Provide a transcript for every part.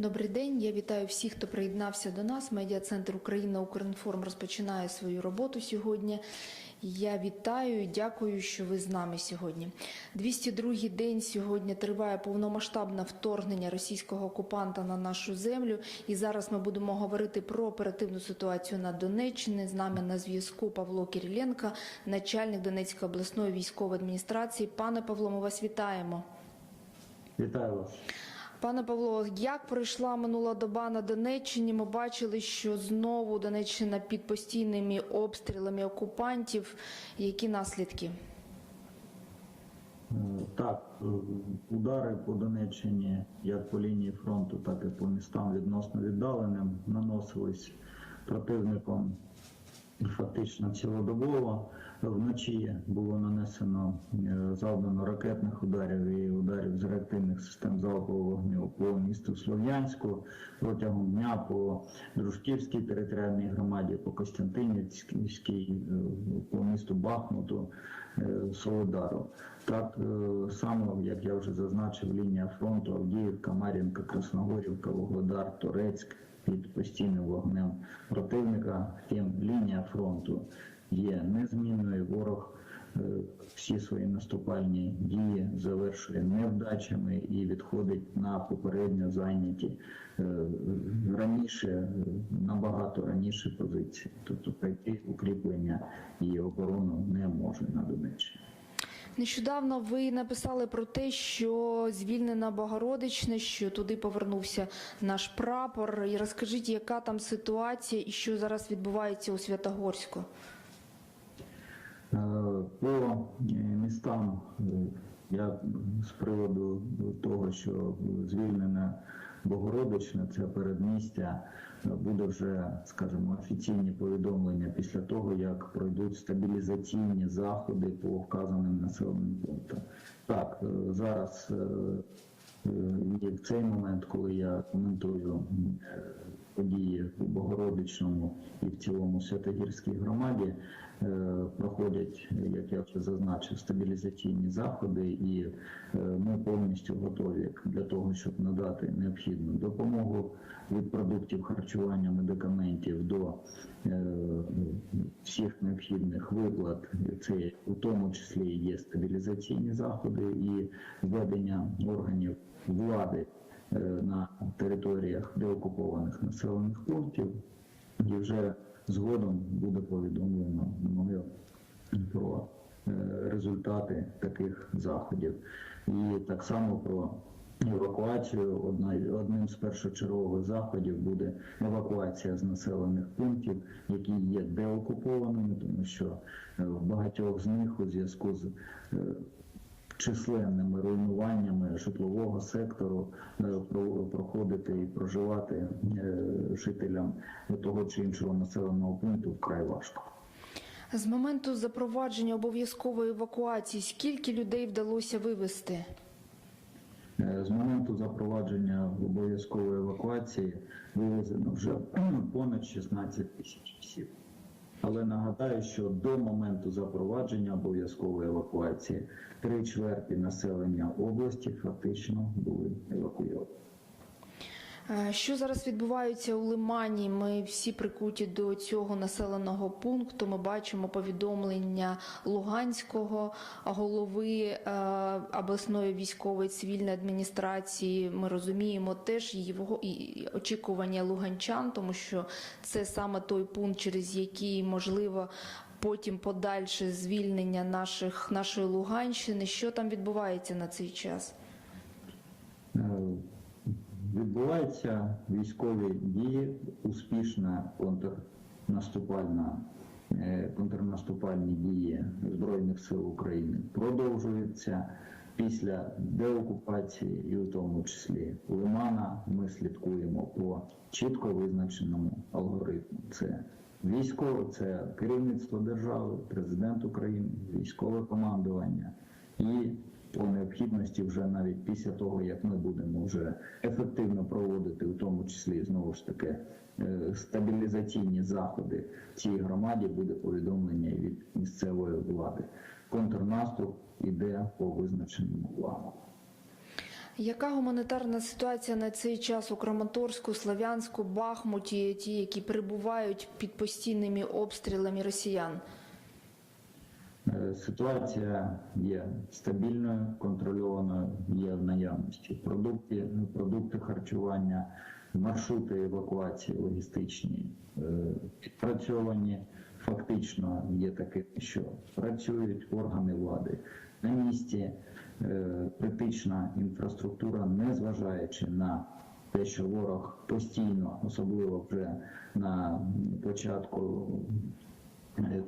Добрий день. Я вітаю всіх, хто приєднався до нас. Медіа-центр Україна Укрінформ розпочинає свою роботу сьогодні. Я вітаю і дякую, що ви з нами сьогодні. 202-й день сьогодні триває повномасштабне вторгнення російського окупанта на нашу землю. І зараз ми будемо говорити про оперативну ситуацію на Донеччині. З нами на зв'язку Павло Кириленко, начальник Донецької обласної військової адміністрації. Пане Павло, ми вас вітаємо. Вітаю вас. Пане Павло, як пройшла минула доба на Донеччині? Ми бачили, що знову Донеччина під постійними обстрілами окупантів. Які наслідки? Е, Так, е, удари по Донеччині, як по лінії фронту, так і по містам відносно віддаленим, наносились противником фактично цілодобово. Вночі було нанесено е, завдано ракетних ударів і ударів з реактивних систем залпового вогню по місту Слов'янську протягом дня по Дружківській територіальній громаді, по Костянтинівській, е, по місту Бахмуту, е, Солодару. Так само, як я вже зазначив, лінія фронту Авдіївка, Мар'їнка, Красногорівка, Вугледар, Торецьк під постійним вогнем противника. Втім, лінія фронту є незмінною. Ворог е, всі свої наступальні дії завершує невдачами і відходить на попередньо зайняті е, раніше, е, набагато раніше позиції. Тобто пройти укріплення і оборону не може на Донеччині. Нещодавно ви написали про те, що звільнена Богородичне, що туди повернувся наш прапор. І розкажіть, яка там ситуація і що зараз відбувається у Святогорську? Е, По е, містам е, я з приводу того, що звільнене Богородичне, це передмістя, буде вже, скажімо, офіційні повідомлення після того, як пройдуть стабілізаційні заходи по вказаним населеним пунктам. Так, зараз і в цей момент, коли я коментую події у Богородичному і в цілому Святогірській громаді, проходять, як я вже зазначив, стабілізаційні заходи, і е, ми повністю готові для того, щоб надати необхідну допомогу від продуктів харчування, медикаментів до е, всіх необхідних виплат. Це у тому числі є стабілізаційні заходи і введення органів влади е, на територіях деокупованих населених пунктів, і вже згодом буде повідомлено мною про е, результати таких заходів. І так само про евакуацію. Одна- Одним з першочергових заходів буде евакуація з населених пунктів, які є деокупованими, тому що е, в багатьох з них у зв'язку з е, численними руйнуваннями житлового сектору е, про- проходити і проживати е, жителям того чи іншого населеного пункту вкрай важко. З моменту запровадження обов'язкової евакуації, скільки людей вдалося вивезти? Е, З моменту запровадження обов'язкової евакуації вивезено вже понад 16 тисяч осіб. Але нагадаю, що до моменту запровадження обов'язкової евакуації три чверті населення області фактично були евакуйовані. Е, Що зараз відбувається у Лимані? Ми всі прикуті до цього населеного пункту. Ми бачимо повідомлення Луганського голови е, обласної військової цивільної адміністрації. Ми розуміємо теж його очікування луганчан, тому що це саме той пункт, через який можливо. Потім подальше звільнення наших нашої Луганщини. Що там відбувається на цей час? Відбуваються військові дії, успішна контрнаступальна, е, контрнаступальні дії Збройних сил України продовжуються після деокупації, і в тому числі Лимана. Ми слідкуємо по чітко визначеному алгоритму. Це військове, це керівництво держави, президент України, військове командування і по необхідності вже навіть після того, як ми будемо вже ефективно проводити, в тому числі знову ж таки е, стабілізаційні заходи цій громаді, буде повідомлення від місцевої влади. Контрнаступ іде по визначеному плану. Яка гуманітарна ситуація на цей час у Краматорську, Слов'янську, Бахмуті, ті, які перебувають під постійними обстрілами росіян? Е, Ситуація є стабільною, контрольованою, є в наявності продукти, продукти харчування, маршрути евакуації логістичні е, відпрацьовані. Фактично є таке, що працюють органи влади на місці. е, Критична інфраструктура, незважаючи на те, що ворог постійно, особливо вже на початку е,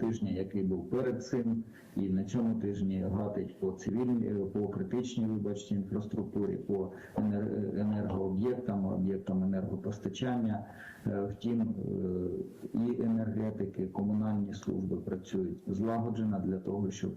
тижня, який був перед цим, і на цьому тижні гатить по цивільній, е, по критичній, вибачте, інфраструктурі, по енергооб'єктам, об'єктам енергопостачання. Е, Втім, е, і енергетики, комунальні служби працюють злагоджено для того, щоб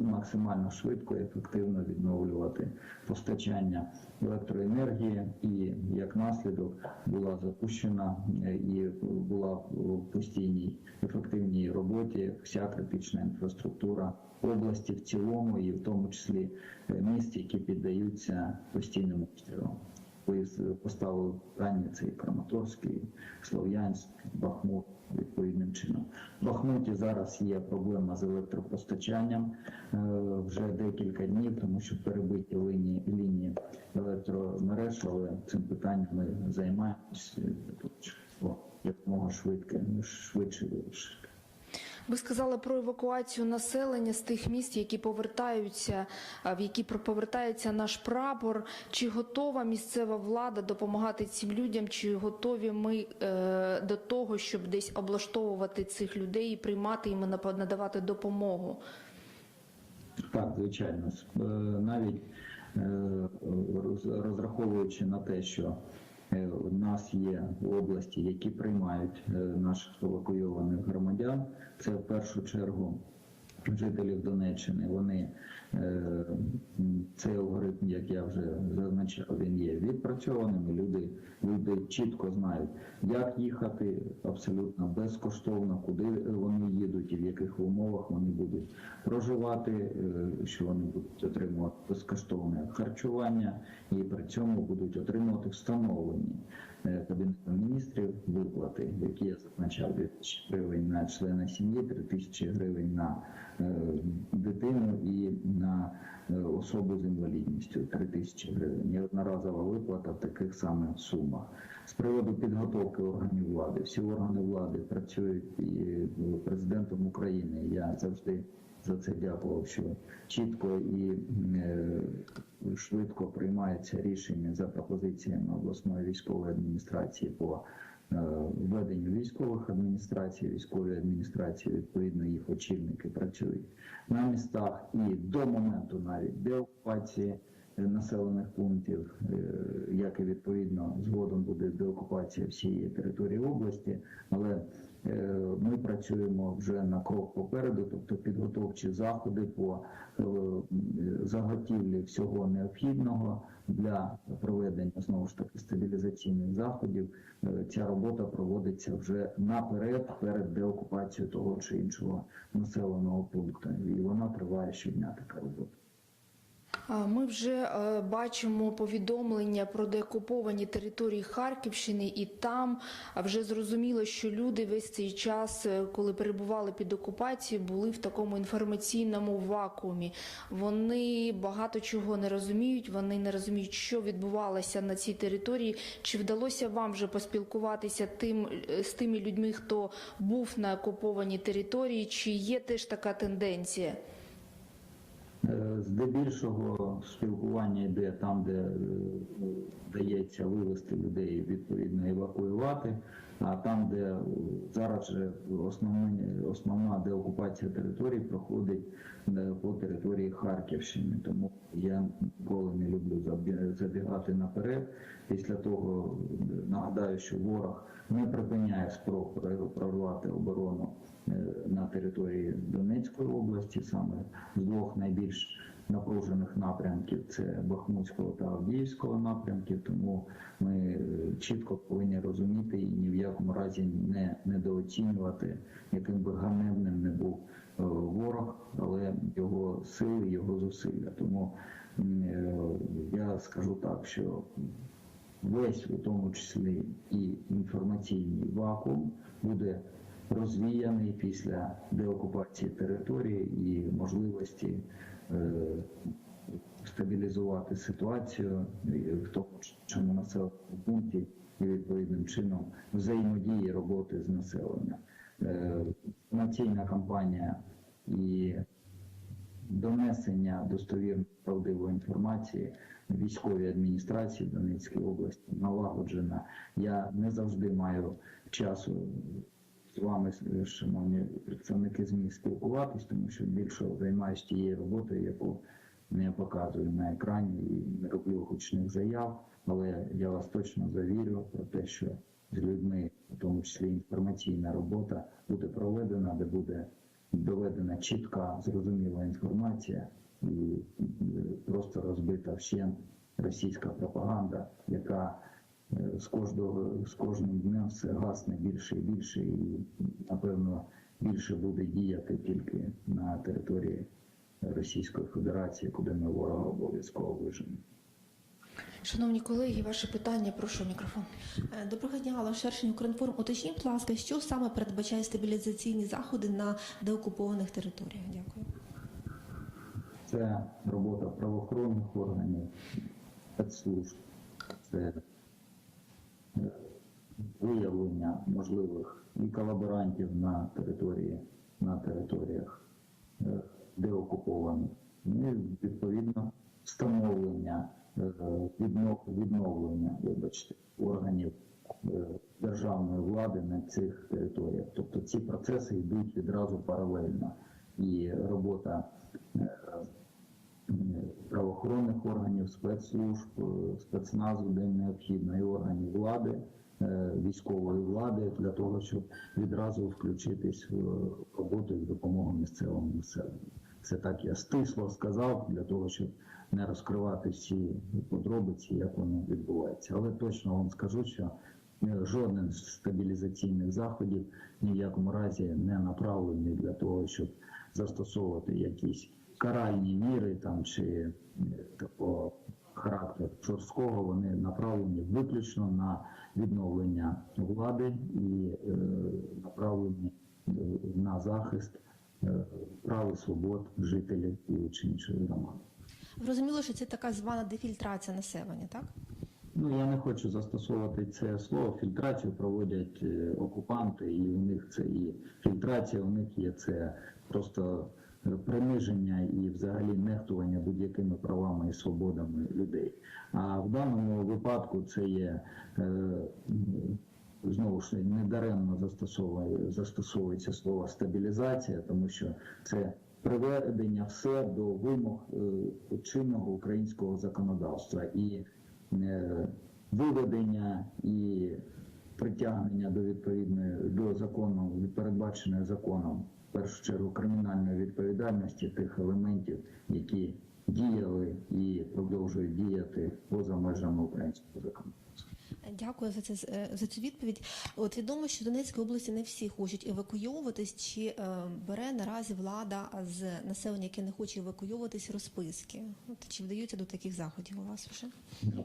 максимально швидко і ефективно відновлювати постачання електроенергії, і як наслідок була запущена е, і була в постійній ефективній роботі вся критична інфраструктура області в цілому, і в тому числі е, міст, які піддаються постійним обстрілам. Ви поставили питання це і Краматорський, Слов'янськ, Бахмут відповідним чином. В Бахмуті зараз є проблема з електропостачанням е, вже декілька днів, тому що перебиті лінії, лінії електромереж, але цим питанням ми займаємося якомога швидке, швидше вирішити. Ви сказали про евакуацію населення з тих міст, які повертаються, в які повертається наш прапор. Чи готова місцева влада допомагати цим людям? Чи готові ми е, до того, щоб десь облаштовувати цих людей і приймати їм надавати допомогу? Так, звичайно. Е, Навіть е, розраховуючи на те, що у нас є області, які приймають е, наших евакуйованих громадян, це в першу чергу жителів Донеччини. Вони е, цей алгоритм, як я вже зазначав, він є відпрацьованим. Люди, люди чітко знають, як їхати абсолютно безкоштовно, куди вони їдуть і в яких умовах вони будуть проживати, е, що вони будуть отримувати безкоштовне харчування і при цьому будуть отримувати встановлені е, Кабінетом міністрів виплати, які я зазначав 2000 гривень на члена сім'ї, 3000 гривень на е, дитину і на е, особу з інвалідністю 3 тисячі гривень. І одноразова виплата в таких саме сумах. З приводу підготовки органів влади, всі органи влади працюють і е, президентом України. Я завжди за це дякував, що чітко і е, швидко приймається рішення за пропозиціями обласної військової адміністрації по е, введенню військових адміністрацій, військової адміністрації, відповідно, їх очільники працюють на містах і до моменту навіть деокупації е, населених пунктів, е, як і відповідно згодом буде деокупація всієї території області, але ми працюємо вже на крок попереду, тобто підготовчі заходи по е, заготівлі всього необхідного для проведення знову ж таки стабілізаційних заходів. Е, Ця робота проводиться вже наперед перед деокупацією того чи іншого населеного пункту, і вона триває щодня така робота. Ми вже е, бачимо повідомлення про деокуповані території Харківщини, і там вже зрозуміло, що люди весь цей час, е, коли перебували під окупацією, були в такому інформаційному вакуумі. Вони багато чого не розуміють. Вони не розуміють, що відбувалося на цій території. Чи вдалося вам вже поспілкуватися тим е, з тими людьми, хто був на окупованій території? Чи є теж така тенденція? Е, Здебільшого спілкування йде там, де е, вдається вивезти людей, відповідно евакуювати. А там, де е, зараз же основні, основна деокупація територій проходить по території Харківщини. Тому я ніколи не люблю забі- забігати наперед. Після того нагадаю, що ворог не припиняє спроб прорвати оборону на території Донецької області, саме з двох найбільш напружених напрямків це Бахмутського та Авдіївського напрямків. Тому ми е, чітко повинні розуміти і ні в якому разі не недооцінювати, яким би ганебним не був е, ворог, але його сили, його зусилля. Тому е, я скажу так, що весь, у тому числі і інформаційний вакуум, буде розвіяний після деокупації території і можливості е, стабілізувати ситуацію в тому чому населеному пункті і відповідним чином взаємодії роботи з населенням. Е, Інформаційна кампанія і донесення достовірної правдивої інформації військовій адміністрації Донецької області налагоджена. Я не завжди маю часу з вами, шановні представники ЗМІ, спілкуватись, тому що більше займаюся тією роботою, яку не показую на екрані і не роблю гучних заяв. Але я вас точно завірю про те, що з людьми, в тому числі інформаційна робота, буде проведена, де буде доведена чітка, зрозуміла інформація і е, просто розбита вщент російська пропаганда, яка з кожного з кожним днем все гасне більше і більше, і напевно більше буде діяти тільки на території Російської Федерації, куди ми ворога обов'язково виженемо. Шановні колеги, ваше питання, прошу мікрофон. Е, Доброго дня, Алла Шершень, Укрінформ. Уточніть, будь ласка, що саме передбачає стабілізаційні заходи на деокупованих територіях? Дякую. Це робота правоохоронних органів, спецслужб, це виявлення можливих і колаборантів на території, на територіях, е, де окуповані, ну і відповідно встановлення, е, віднов- відновлення, вибачте, органів е, державної влади на цих територіях. Тобто ці процеси йдуть відразу паралельно. І робота правоохоронних органів, спецслужб, е, спецназу, де необхідно, і органів влади, е, військової влади для того, щоб відразу включитись в роботу і допомогу місцевому населенню. Це так я стисло сказав для того, щоб не розкривати всі подробиці, як воно відбувається. Але точно вам скажу, що е, жоден з стабілізаційних заходів ні в якому разі не направлений для того, щоб застосовувати якісь каральні міри там чи е, такого характеру жорсткого, вони направлені виключно на відновлення влади і е, направлені е, на захист е, прав і свобод жителів і чи інших громад. Зрозуміло, що це така звана дефільтрація населення, так? Ну я не хочу застосовувати це слово. Фільтрацію проводять е, окупанти, і у них це і фільтрація, у них є це просто приниження і взагалі нехтування будь-якими правами і свободами людей. А в даному випадку це є е, знову ж недаремно застосовує застосовується слово стабілізація, тому що це приведення все до вимог е, чинного українського законодавства і е, виведення і притягнення до відповідної до закону передбаченої законом в першу чергу кримінальної відповідальності тих елементів, які діяли і продовжують діяти поза межами українського законодавства. Дякую за це е, за цю відповідь. От відомо, що в Донецькій області не всі хочуть евакуйовуватись. Чи е, бере наразі влада з населення, яке не хоче евакуйовуватись, розписки? От чи вдаються до таких заходів у вас вже?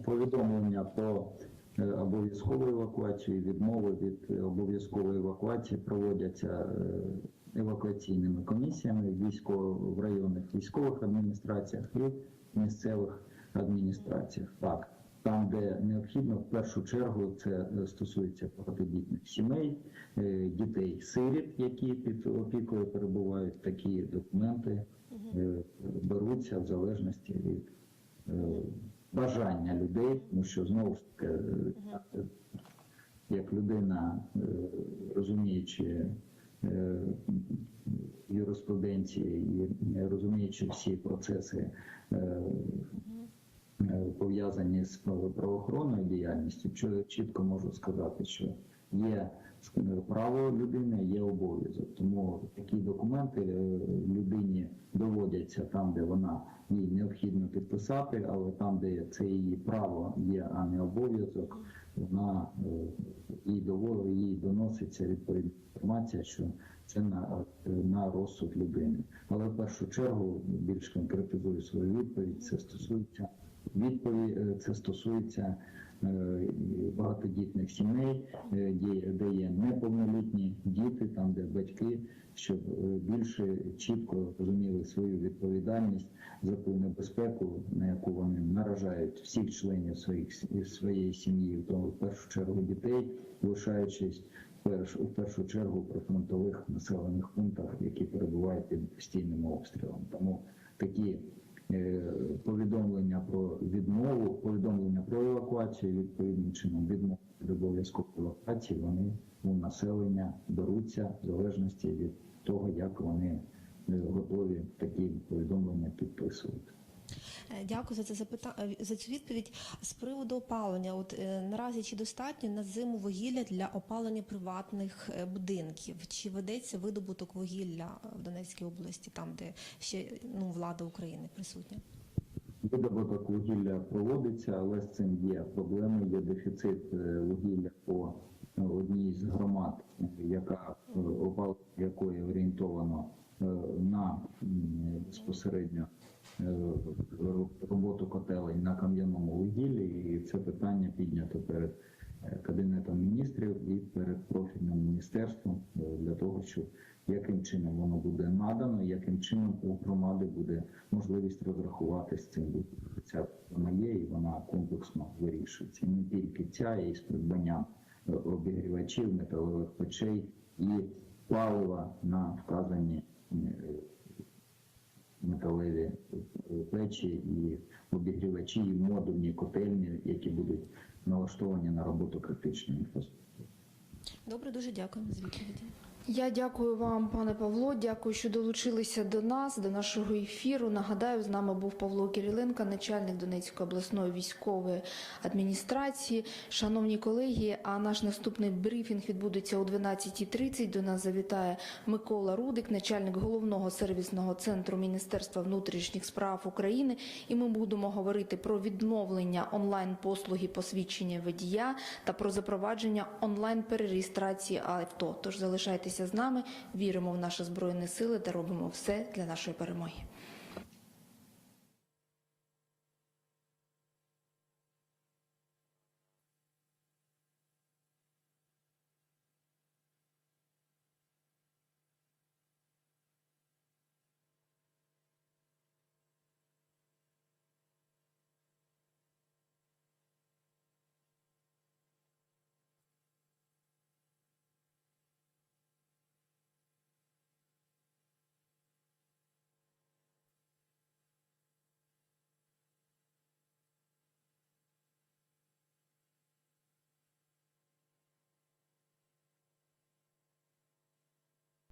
повідомлення про е, обов'язкову евакуацію відмови від е, обов'язкової евакуації проводяться е, евакуаційними комісіями військово в районних військових адміністраціях і місцевих адміністраціях. Так, там, де необхідно, в першу чергу це е, стосується багатодітних сімей, е, дітей сиріт, які під опікою перебувають. Такі документи е, беруться в залежності від бажання людей, тому що знову ж таки, як людина, розуміючи юриспруденції і розуміючи всі процеси е, е, пов'язані з правоохоронною діяльністю, чітко можу сказати, що є право людини, є обов'язок. Тому такі документи е, людині доводяться там, де вона їй необхідно підписати, але там, де це її право є, а не обов'язок, вона е, їй доволі їй доноситься відповідна інформація, що це на, е, на розсуд людини. Але в першу чергу більш конкретизую свою відповідь. Це стосується відповідь, е, це стосується е, багатодітних сімей, е, де є неповнолітні діти, там де батьки, щоб е, більше чітко розуміли свою відповідальність за ту небезпеку, на яку вони наражають всіх членів своїх своєї сім'ї, в тому в першу чергу дітей, лишаючись перш у першу чергу при фронтових населених пунктах, які перебувають під постійним обстрілом. Тому такі е, повідомлення про відмову, повідомлення про евакуацію відповідним чином відмову від обов'язкової евакуації, вони у населення беруться в залежності від того, як вони готові такі повідомлення підписувати. Е, Дякую за це запита... е, за цю відповідь. З приводу опалення, от е, наразі чи достатньо на зиму вугілля для опалення приватних е, будинків? Чи ведеться видобуток вугілля в Донецькій області, там де ще ну влада України присутня? Видобуток вугілля проводиться, але з цим є проблеми. Є дефіцит е, вугілля по е, одній з громад, яка е, опалення якої орієнтовано на безпосередньо роботу котелень на кам'яному вугіллі, і це питання піднято перед кабінетом міністрів і перед профільним міністерством для того, щоб яким чином воно буде надано, яким чином у громади буде можливість розрахуватися з цим. Ця вона є і вона комплексно вирішується. І не тільки ця, і з придбанням е, обігрівачів, металевих печей і палива на вказані е, металеві е, печі і обігрівачі, і модульні котельні, які будуть налаштовані на роботу критичної інфраструктури. Добре, дуже дякую за відповіді. Я дякую вам, пане Павло. Дякую, що долучилися до нас, до нашого ефіру. Нагадаю, з нами був Павло Кириленко, начальник Донецької обласної військової адміністрації. Шановні колеги, а наш наступний брифінг відбудеться о 12.30. До нас завітає Микола Рудик, начальник головного сервісного центру Міністерства внутрішніх справ України. І ми будемо говорити про відновлення онлайн-послуги посвідчення водія та про запровадження онлайн-перереєстрації авто. Тож залишайтеся з нами, віримо в наші збройні сили та робимо все для нашої перемоги.